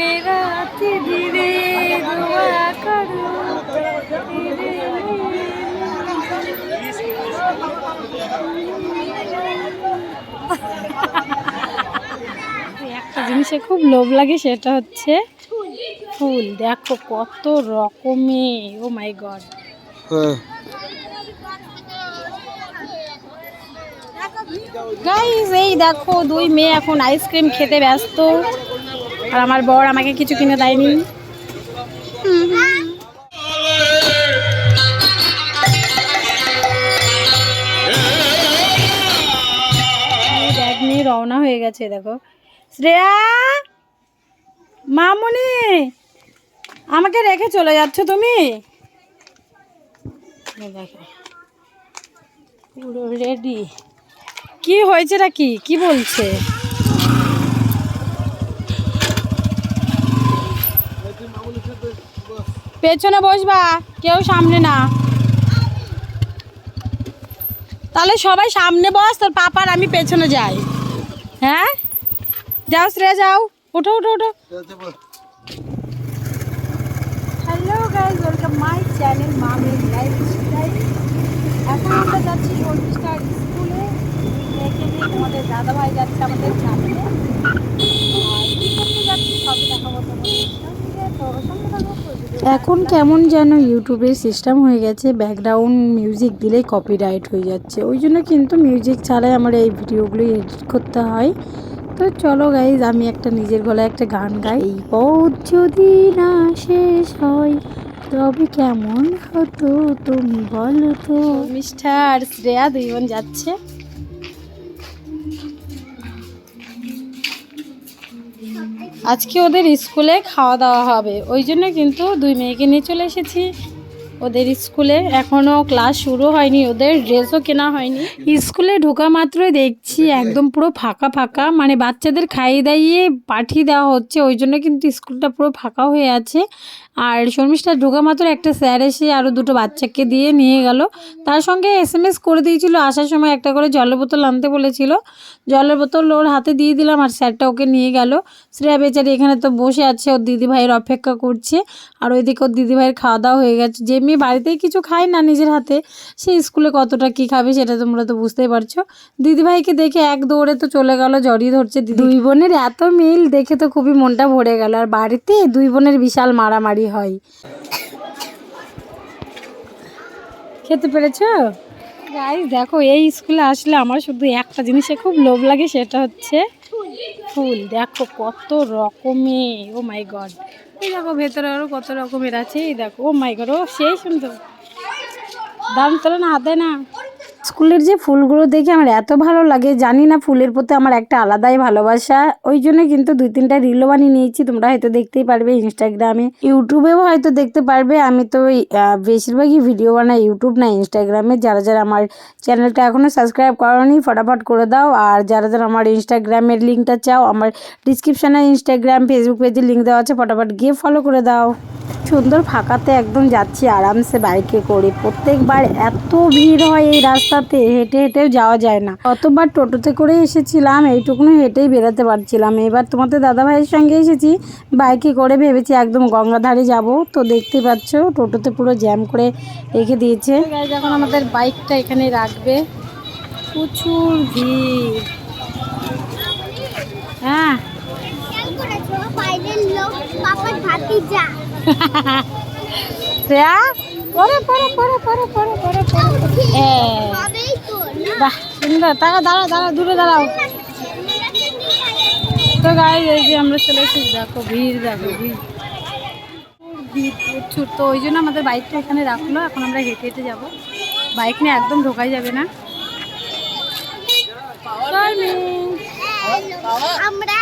मेरा धीरे दुआ करो একটা জিনিসে খুব লোভ লাগে সেটা হচ্ছে ফুল দেখো কত রকমের ও মাই গড হ্যাঁ গাইস এই দেখো দুই মেয়ে এখন আইসক্রিম খেতে ব্যস্ত আর আমার বর আমাকে কিছু কিনে দেয়নি। ব্যাগ নিয়ে রওনা হয়ে গেছে, দেখো। শ্রেয়া! মামনি! আমাকে রেখে চলে যাচ্ছ তুমি? দেখো। পুরো রেডি কি হয়েছে কি? কি বলছে? পেছনে বসবা, কেউ সামনে না। তাহলে সবাই সামনে বস, তোর পাপার আমি পেছনে যাই। হ্যাঁ? যাও শ্রেয়া যাও। ওঠো ওঠো ওঠো hello guys welcome my channel Mami life style এখন আমরা যাচ্ছি শর্মিষ্ঠার স্কুলে। মেয়েকে নিয়ে তোমাদের দাদাভাই যাচ্ছে আমাদের সামনে আর কি করতে যাচ্ছি সবই দেখাবো তোমাদের সঙ্গে তো সঙ্গে থাকো প্রতিদিন। এখন কেমন যেন ইউটিউবের সিস্টেম হয়ে গেছে ব্যাকগ্রাউন্ড মিউজিক দিলেই কপিরাইট হয়ে যাচ্ছে। ওই জন্য কিন্তু মিউজিক ছাড়াই আমার এই ভিডিওগুলো এডিট করতে হয়। তো চলো গাইজ আমি একটা নিজের গলায় একটা গান গাই। এই পথ যদি না শেষ হয়, তবে কেমন হতো তুমি বলো তো? মিস্টার শ্রেয়া দুই বোন যাচ্ছে। আজকে ওদের স্কুলে খাওয়া দাওয়া হবে। ওই জন্য কিন্তু দুই মেয়েকে নিয়ে চলে এসেছি। ওদের স্কুলে এখনও ক্লাস শুরু হয়নি। ওদের ড্রেসও কেনা হয়নি। স্কুলে ঢোকা মাত্রই দেখছি একদম পুরো ফাঁকা ফাঁকা। মানে বাচ্চাদের খাইয়ে দাইয়ে পাঠিয়ে দেওয়া হচ্ছে। ওই জন্য কিন্তু স্কুলটা পুরো ফাঁকা হয়ে আছে। আর শর্মিষ্ঠা ঢোকা মাত্র একটা স্যার এসে আরও দুটো বাচ্চাকে দিয়ে নিয়ে গেল। তার সঙ্গে এস এম এস করে দিয়েছিল, আসার সময় একটা করে জলের বোতল আনতে বলেছিল। জলের বোতল ওর হাতে দিয়ে দিলাম আর স্যারটা ওকে নিয়ে গেল। শ্রেয়া বেচারি এখানে তো বসে আছে, ওর দিদি ভাইয়ের অপেক্ষা করছে। আর ওইদিকে ওর দিদি ভাইয়ের খাওয়া দাওয়া হয়ে গেছে। যে মেয়ে বাড়িতেই কিছু খায় না নিজের হাতে, সে স্কুলে কতটা কি খাবে সেটা তোমরা তো বুঝতেই পারছ। দিদি ভাইকে দেখে এক দৌড়ে তো চলে গেল জড়িয়ে ধরছে। দুই বোনের এত মিল দেখে তো খুবই মনটা ভরে গেল। আর বাড়িতে দুই বোনের বিশাল মারামারি। হয়। খেতে পেরেছ? যাই দেখো, এই স্কুলে আসলে আমার শুধু একটা জিনিসে খুব লোভ লাগে, সেটা হচ্ছে ফুল। দেখো, কত রকমের ও মাই গড এই দেখো, ভেতরে আরও কত রকমের আছে, এই দেখো ও মাই গড ও সেই সুন্দর। দাম তোলে না, হাতে না। স্কুলের যে ফুলগুলো দেখে আমার এত ভালো লাগে, জানি না ফুলের প্রতি আমার একটা আলাদাই ভালোবাসা। ওই জন্য কিন্তু দুই তিনটা রিলও বানিয়ে নিয়েছি, তোমরা হয়তো দেখতেই পারবে ইনস্টাগ্রামে। ইউটিউবেও হয়তো দেখতে পারবে, আমি তো বেশিরভাগই ভিডিও বানাই, ইউটিউব না, ইনস্টাগ্রামে। যারা যারা আমার চ্যানেলটা এখনও সাবস্ক্রাইব করনি, ফটাফট করে দাও। আর যারা যারা আমার ইনস্টাগ্রামের লিঙ্কটা চাও, আমার ডিসক্রিপশানে ইনস্টাগ্রাম ফেসবুক পেজের লিঙ্ক দেওয়া আছে, ফটাফট গিয়ে ফলো করে দাও। সুন্দর ফাঁকাতে একদম যাচ্ছি আরামসে বাইকে করে। প্রত্যেকবার এত ভিড় হয় এই রাস্তাতে হেঁটে হেঁটেও যাওয়া যায় না। কতবার টোটোতে করে এসেছিলাম এইটুকুনি হেঁটেই বেরোতে পারছিলাম। এবার তোমাদের দাদা ভাইয়ের সঙ্গে এসেছি বাইকে করে ভেবেছি একদম গঙ্গাধারে যাব। তো দেখতেই পাচ্ছ টোটোতে পুরো জ্যাম করে রেখে দিয়েছে। যখন আমাদের বাইকটা এখানে রাখবে। প্রচুর ভিড়। হ্যাঁ। সুন্দর। তারা দাঁড়াও দাঁড়াও, দূরে দাঁড়াও। তো যে আমরা দেখো, ভিড় দেখো, ভিড়। তো ওই জন্য আমাদের বাইকটা এখানে রাখল। এখন আমরা হেঁটে হেঁটে যাব। বাইক নিয়ে একদম ঢোকাই যাবে না। আমরা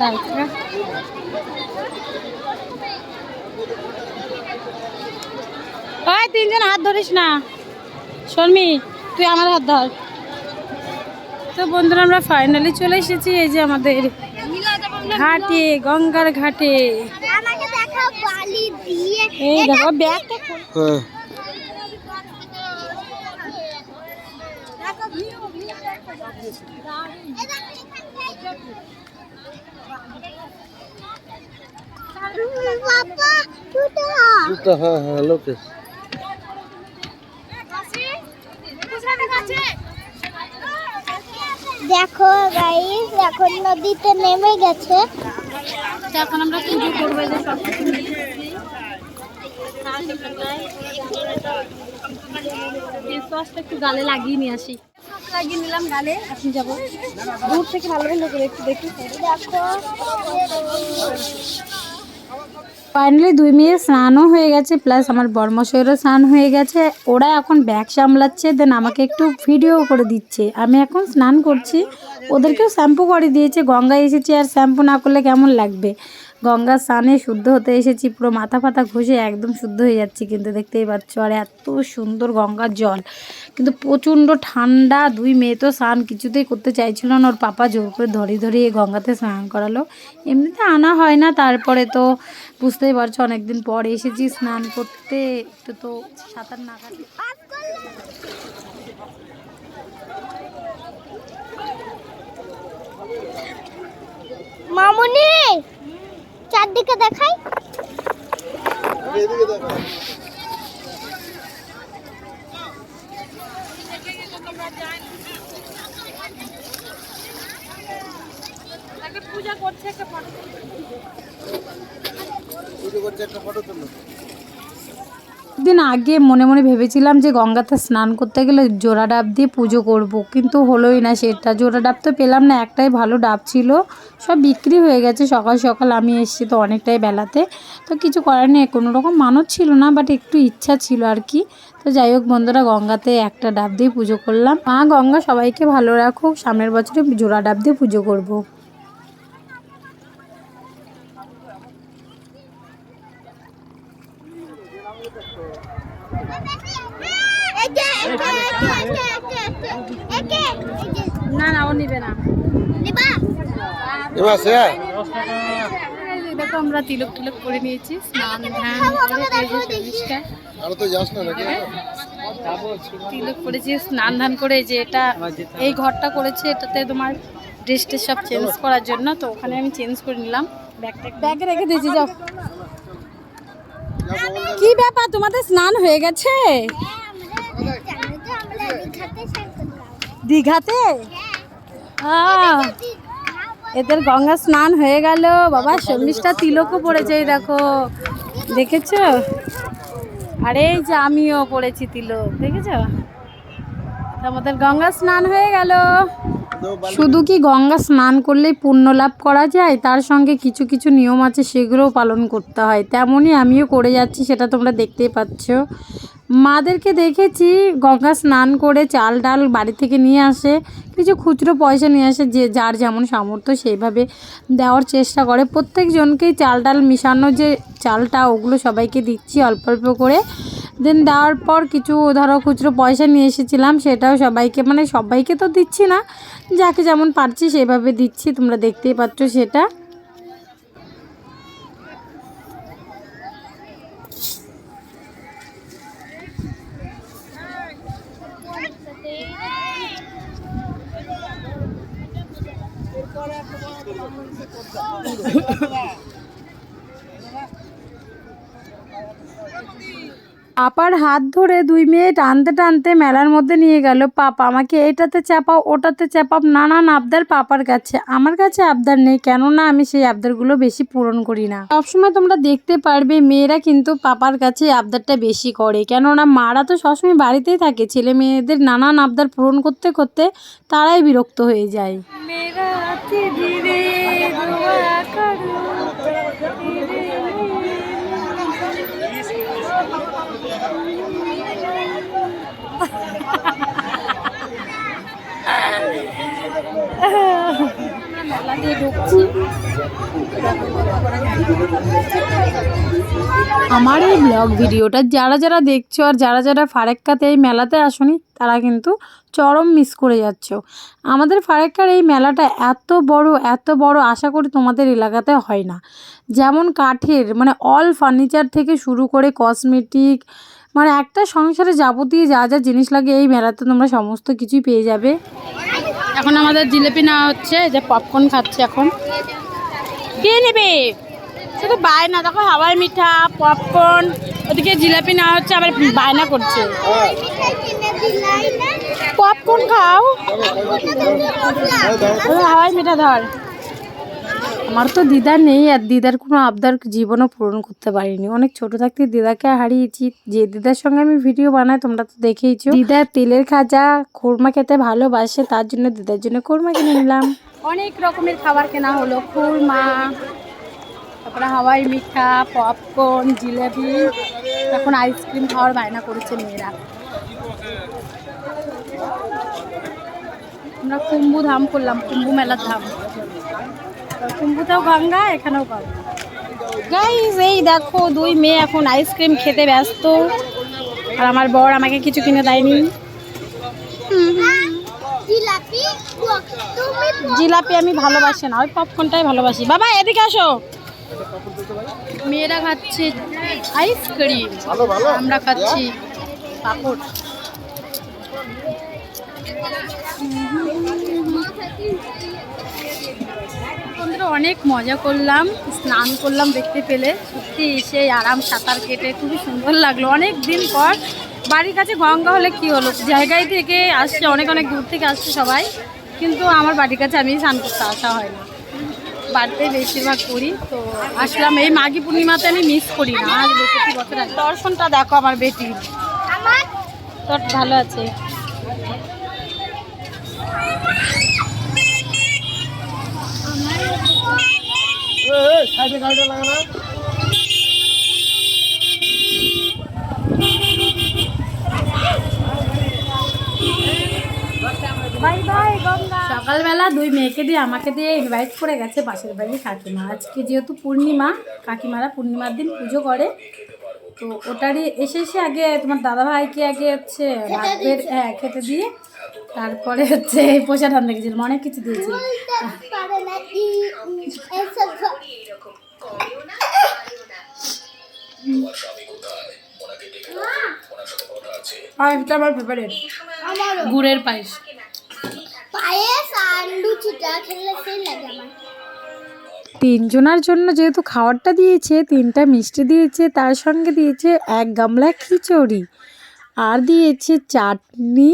তারপরে ওই তিনজন হাত ধরিস না। শর্মি তুই আমার হাত ধর। তো বন্ধুরা আমরা ফাইনালি চলে এসেছি এই যে আমাদের ঘাটে গঙ্গার ঘাটে। আমাকে দেখাও বালি এই দেখো ব্যাগটা হ্যাঁ হ্যাঁ লোকেশ দেখো গাইস এখন নদীতে নেমে গেছে। এখন আমরা পুজো করব এই যে সব? ওয়াশটা একটু গালে লাগিয়ে নিয়ে আসি। লাগিয়ে নিলাম গালে, এখন যাব। দূর থেকে ভালো ভালো করে একটু দেখি। ফাইনালি দুই মেয়ে স্নানও হয়ে গেছে প্লাস আমার বর্মশয়েরও স্নান হয়ে গেছে। ওরা এখন ব্যাগ সামলাচ্ছে দেন আমাকে একটু ভিডিও করে দিচ্ছে। আমি এখন স্নান করছি। ওদেরকেও শ্যাম্পু করে দিয়েছে, গঙ্গায় এসেছি, আর শ্যাম্পু না করলে কেমন লাগবে? গঙ্গার স্নানে শুদ্ধ হতে এসেছি, পুরো মাথা ফাতা ঘষে একদম শুদ্ধ হয়ে যাচ্ছি কিন্তু দেখতেই পাচ্ছ, আর এত সুন্দর গঙ্গার জল। কিন্তু প্রচণ্ড ঠান্ডা, দুই মেয়ে তো স্নান কিছুতেই করতে চাইছিল না, ওর পাপা জোর করে ধরে ধরে এই গঙ্গাতে স্নান করালো। এমনিতে আনা হয় না, তারপরে তো বুঝতেই পারছ অনেকদিন পর এসেছি স্নান করতে একটু তো সাঁতার না কাটলে মামুনি! চারদিকে দেখাই। এদিকে পূজা করছে একটা ফটো পুজো করছে একটা ফটো তুলো দিন আগে মনে মনে ভেবেছিলাম যে গঙ্গাতে স্নান করতে গেলে জোড়া ডাব দিয়ে পুজো করব, কিন্তু হলোই না সেটা। জোড়া ডাব তো পেলাম না, একটাই ভালো ডাব ছিল। সব বিক্রি হয়ে গেছে, সকাল সকাল আমি এসেছি তো অনেকটাই বেলাতে। তো কিছু করার নেই, কোনো রকম মানত ছিল না বাট একটু ইচ্ছা ছিল আর কি। তো যাই হোক বন্ধুরা, গঙ্গাতে একটা ডাব দিয়ে পুজো করলাম। মা গঙ্গা সবাইকে ভালো রাখুক, সামনের বছরে জোড়া ডাব দিয়ে পুজো করব। একে একে একে একে একে একে না না ও নিবে না। দেখো আমরা তিলক তিলক করে নিয়েছি স্নান ধ্যান করে এই যে শরীরটা আরও তো যাস না নাকি? তিলক করেছি স্নান ধান করে যে এটা এই ঘরটা করেছে এটাতে তোমার ড্রেস সব চেঞ্জ করার জন্য তো ওখানে আমি চেঞ্জ করে নিলাম। ব্যাগটা ব্যাগে রেখে দিয়েছি যাও। কি ব্যাপার? তোমাদের স্নান হয়ে গেছে আমরা জানো তো আমরা দীঘাতে স্নান করলাম দীঘাতে? আহ, এদের গঙ্গা স্নান হয়ে গেল। বাবা চল্লিশটা তিলকও পড়েছে এই দেখো। দেখেছ? আরে যে আমিও পড়েছি তিলক। দেখেছ? আমাদের গঙ্গা স্নান হয়ে গেল। শুধু কি গঙ্গা স্নান করলেই পুণ্য লাভ করা যায়? তার সঙ্গে কিছু কিছু নিয়ম আছে, সেগুলোও পালন করতে হয়। তেমনই আমিও করে যাচ্ছি, সেটা তোমরা দেখতেই পাচ্ছ। মাদেরকে দেখেছি গঙ্গা স্নান করে চাল ডাল বাড়ি থেকে নিয়ে আসে, কিছু খুচরো পয়সা নিয়ে আসে, যে যার যেমন সামর্থ্য সেইভাবে দেওয়ার চেষ্টা করে। প্রত্যেকজনকেই চাল ডাল মিশানো যে চালটা, ওগুলো সবাইকে দিচ্ছি অল্প অল্প করে। দেন দেওয়ার পর কিছু ধরো খুচরো পয়সা নিয়ে এসেছিলাম, সেটাও সবাইকে মানে সবাইকে তো দিচ্ছি না, যাকে যেমন পারছি সেভাবে দিচ্ছি, তোমরা দেখতেই পাচ্ছ সেটা। পাপার হাত ধরে দুই মেয়ে টানতে টানতে মেলার মধ্যে নিয়ে গেল, পাপা, আমাকে এটাতে চাপাও, ওটাতে চাপাও। নানান আবদার পাপার কাছে। আমার কাছে আবদার নেই, কেননা আমি সেই আবদারগুলো বেশি পূরণ করি না। সবসময় তোমরা দেখতে পারবে, মেয়েরা কিন্তু পাপার কাছে আবদারটা বেশি করে। কেননা মারা তো সবসময় বাড়িতেই থাকে, ছেলে মেয়েদের নানান আবদার পূরণ করতে করতে তারাই বিরক্ত হয়ে যায়। দিয়ে ঢুকছি। আমার এই ব্লগ ভিডিওটা যারা যারা দেখছ আর যারা যারা ফারাক্কাতে এই মেলাতে আসনি, তারা কিন্তু চরম মিস করে যাচ্ছ। আমাদের ফারাক্কার এই মেলাটা এত বড় এত বড় আশা করি তোমাদের এলাকাতে হয় না। যেমন কাঠের মানে অল ফার্নিচার থেকে শুরু করে কসমেটিক মানে একটা সংসারে যাবতীয় যা যা জিনিস লাগে এই মেলাতে তোমরা সমস্ত কিছুই পেয়ে যাবে। এখন আমাদের জিলেপি নেওয়া হচ্ছে যে পপকর্ন খাচ্ছে এখন। কে নেবে? শুধু বায়না দেখো হাওয়াই মিঠা পপকর্ন ওদিকে জিলাপি নেওয়া হচ্ছে আবার বায়না করছে। হ্যাঁ পপকর্ন খাও ওই হাওয়াই মিঠা ধর। আমার তো দিদা নেই আর দিদার কোনো আবদার জীবনও পূরণ করতে পারিনি। অনেক ছোট থাকতে দিদাকে হারিয়েছি। যে দিদার সঙ্গে আমি ভিডিও বানাই, তোমরা তো দেখেইছো। দিদা তেলের খাজা, খুরমা খেতে ভালোবাসে, তার জন্য দিদার জন্য খুরমা কিনে নিলাম। অনেক রকমের খাবার কেনা হলো। খুরমা, তারপরে হাওয়াই মিঠা পপকর্ন জিলেবি এখন আইসক্রিম খাওয়ার বায়না করেছে মেয়েরা। আমরা কুম্ভু ধাম করলাম, কুম্ভু মেলার ধাম। কুম্ভুতেও গঙ্গা এখানেও গঙ্গা। গাইস এই দেখো দুই মেয়ে এখন আইসক্রিম খেতে ব্যস্ত। আর আমার বর আমাকে কিছু কিনে দেয়নি। জিলাপি? জিলাপি আমি ভালোবাসি না ওই পপকর্নটাই ভালোবাসি। বাবা এদিকে আসো। মেয়েরা খাচ্ছে আইসক্রিম ভালো ভালো। আমরা খাচ্ছি পাপড়। বন্ধুরা, অনেক মজা করলাম, স্নান করলাম দেখতে পেলে। সত্যি এসে আরাম সাঁতার কেটে খুবই সুন্দর লাগল। অনেক দিন পর বাড়ির কাছে গঙ্গা হলে কি হলো? জায়গায় থেকে আসছে, অনেক অনেক দূর থেকে আসছে সবাই। কিন্তু আমার বাড়ির কাছে আমি স্নান করতে আসা হয় না। বাড়িতে বেশিরভাগ করি, তো আসলাম। এই মাঘী পূর্ণিমাতে আমি মিস করি না। প্রতি বছর দর্শনটা দেখো আমার বেটির তোর ভালো আছে? সকালবেলা দুই মেয়েকে দিয়ে আমাকে দিয়ে ইনভাইট করে গেছে পাশের বাড়ির কাকিমা। আজকে যেহেতু পূর্ণিমা, কাকিমারা পূর্ণিমার দিন পুজো করে। তো ওটারই এসে এসে আগে তোমার দাদা ভাইকে আগে হচ্ছে হ্যাঁ খেতে দিয়ে তারপরে হচ্ছে প্রসাদ আনতে গেছিলাম অনেক কিছু দিয়েছি। বলতে পারে না ই এসব পায়েসটা আমার ফেভারিট গুড়ের পায়েস। তিনজনের জন্য যেহেতু খাবারটা দিয়েছে, তিনটা মিষ্টি দিয়েছে, তার সঙ্গে দিয়েছে এক গামলা খিচুড়ি। আর দিয়েছে চাটনি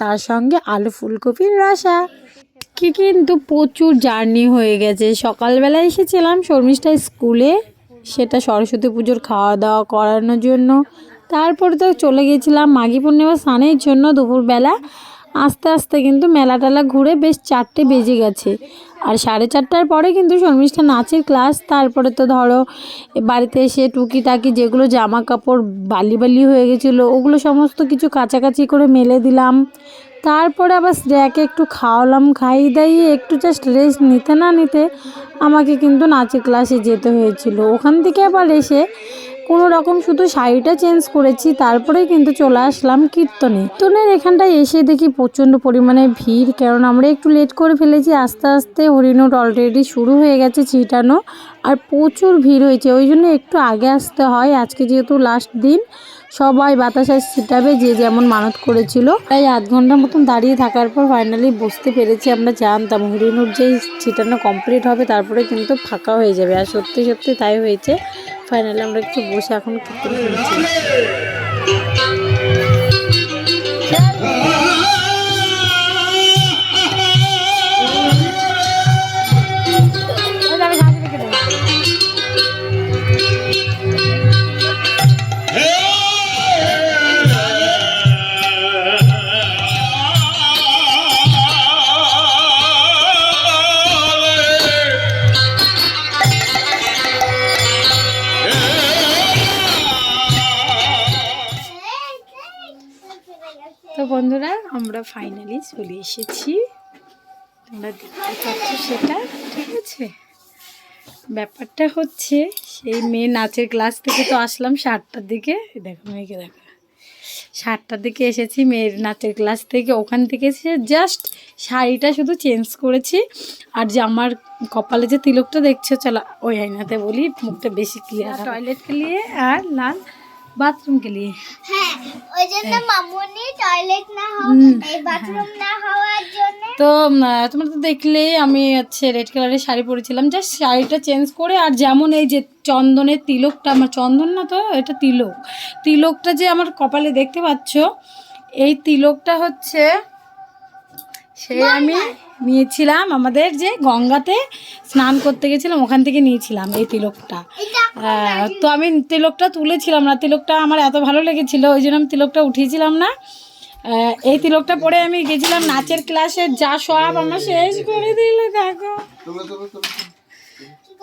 তার সঙ্গে আলু ফুলকপির রসা। কি কিন্তু প্রচুর জার্নি হয়ে গেছে। সকালবেলা এসেছিলাম শর্মিষ্ঠা স্কুলে। সেটা সরস্বতী পুজোর খাওয়া দাওয়া করানোর জন্য। তারপরে তো চলে গেছিলাম মাঘী পূর্ণিমা স্নানের জন্য দুপুরবেলা। আস্তে আস্তে কিন্তু মেলা টেলা ঘুরে বেশ চারটে বেজে গেছে। আর সাড়ে চারটার পরে কিন্তু শর্মিষ্ঠা নাচের ক্লাস, তারপরে তো ধরো বাড়িতে এসে টুকিটাকি যেগুলো জামা কাপড় বালি বালি হয়ে গেছিল, ওগুলো সমস্ত কিছু কাছাকাছি করে মেলে দিলাম। তারপরে আবার শ্রেয়াকে একটু খাওয়ালাম খাইয়ে দাইয়ে একটু জাস্ট রেস্ট নিতে না নিতে আমাকে কিন্তু নাচের ক্লাসে যেতে হয়েছিল। ওখান থেকে আবার এসে কোনো রকম শুধু শাড়িটা চেঞ্জ করেছি তারপরে কিন্তু চলে আসলাম কীর্তনে। কীর্তনের এখানটায় এসে দেখি প্রচণ্ড পরিমাণে ভিড়, কারণ আমরা একটু লেট করে ফেলেছি, আস্তে আস্তে হরিণোট অলরেডি শুরু হয়ে গেছে ছিটানো, আর প্রচুর ভিড় হয়েছে, ওই জন্য একটু আগে আসতে হয়, আজকে যেহেতু লাস্ট দিন। সবাই বাতাসে ছিটাবে যে যেমন মানত করেছিল তাই আধ ঘণ্টার মতন দাঁড়িয়ে থাকার পর ফাইনালি বসতে পেরেছি আমরা জানতাম হরিণুর যে ছিটানো কমপ্লিট হবে তারপরে কিন্তু ফাঁকা হয়ে যাবে। আর সত্যি সত্যি তাই হয়েছে। ফাইনালি আমরা একটু বসে এখন চলে এসেছি। তোমরা দেখতে পাচ্ছ সেটা ঠিক আছে? ব্যাপারটা হচ্ছে সেই মেয়ে নাচের ক্লাস থেকে তো আসলাম সাতটার দিকে। দেখো মেয়েকে দেখো। সাতটার দিকে এসেছি মেয়ের নাচের ক্লাস থেকে। ওখান থেকে এসে জাস্ট শাড়িটা শুধু চেঞ্জ করেছি। আর যে আমার কপালে যে তিলকটা দেখছ চলো ওই আইনাতে বলি মুখটা বেশি ক্লিয়ার টয়লেট ক্লিয়ে আর লাল बाथरूम के लिए হ্যাঁ ওই জন্য মামুনি টয়লেট না হওয়া হুম, এই বাথরুম না হওয়ার জন্য তো উম, আহ, তোমরা তো দেখলে আমি হচ্ছে রেড কালারের শাড়ি পরেছিলাম জাস্ট শাড়িটা চেঞ্জ করে আর যেমন এই যে চন্দনের তিলকটা আমার চন্দন না তো এটা তিলক তিলকটা যে আমার কপালে দেখতে পাচ্ছ এই তিলকটা হচ্ছে সে আমি নিয়েছিলাম আমাদের যে গঙ্গাতে স্নান করতে গেছিলাম ওখান থেকে নিয়েছিলাম এই তিলকটা। তো আমি তিলকটা তুলেছিলাম না তিলকটা আমার এত ভালো লেগেছিল ওই জন্য আমি তিলকটা উঠিয়েছিলাম না। এই তিলকটা পরে আমি গেছিলাম নাচের ক্লাসে যা সব আমার শেষ করে দিল দেখো তুলো তুলো তুলো চিকনি চিকনি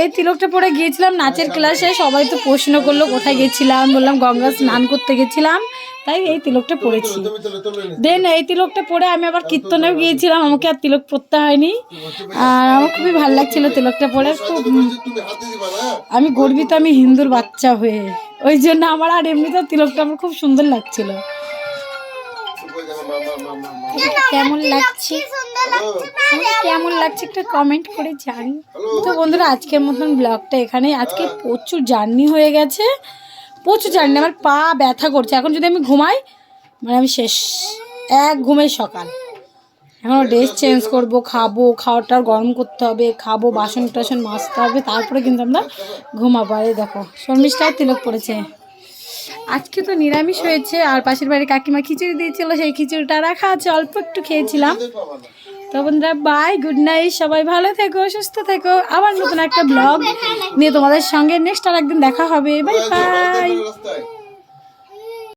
এই তিলকটা পরে গিয়েছিলাম, নাচের ক্লাসে সবাই তো প্রশ্ন করল, কোথায় গেছিলাম? বললাম, গঙ্গা স্নান করতে গেছিলাম। তাই এই তিলকটা পরেছি। দেন এই তিলকটা পরে আমি আবার কীর্তনেও গিয়েছিলাম। আমাকে আর তিলক পরতে হয়নি। আর আমার খুবই ভালো লাগছিল তিলকটা পরে। খুব আমি গর্বিত আমি হিন্দুর বাচ্চা হয়ে। ওই জন্য আমার আর এমনিতেও তিলকটা আমার খুব সুন্দর লাগছিল। কেমন লাগছে? কি সুন্দর লাগছে না আমার কেমন লাগছে একটা কমেন্ট করে জানি। তো বন্ধুরা আজকের মতন ব্লগটা এখানে আজকে প্রচুর জার্নি হয়ে গেছে। প্রচুর জার্নি আমার পা ব্যথা করছে। এখন যদি আমি ঘুমাই মানে আমি শেষ এক ঘুমের সকাল। এখন ড্রেস চেঞ্জ করব খাব খাওয়াটা গরম করতে হবে খাব বাসন টাসন মাজতে হবে তারপরে কিন্তু আমরা ঘুমাবো। আর দেখো শর্মিষ্ঠাও তিলক পড়েছে। আজকে তো নিরামিষ হয়েছে, আর পাশের বাড়ির কাকিমা খিচুড়ি দিয়েছিল, সেই খিচুড়িটা রাখা আছে, অল্প একটু খেয়েছিলাম। তো বন্ধুরা বাই গুড নাইট সবাই ভালো থেকো, সুস্থ থেকো। আবার নতুন একটা ব্লগ নিয়ে তোমাদের সঙ্গে নেক্সট আর একদিন দেখা হবে। Bye bye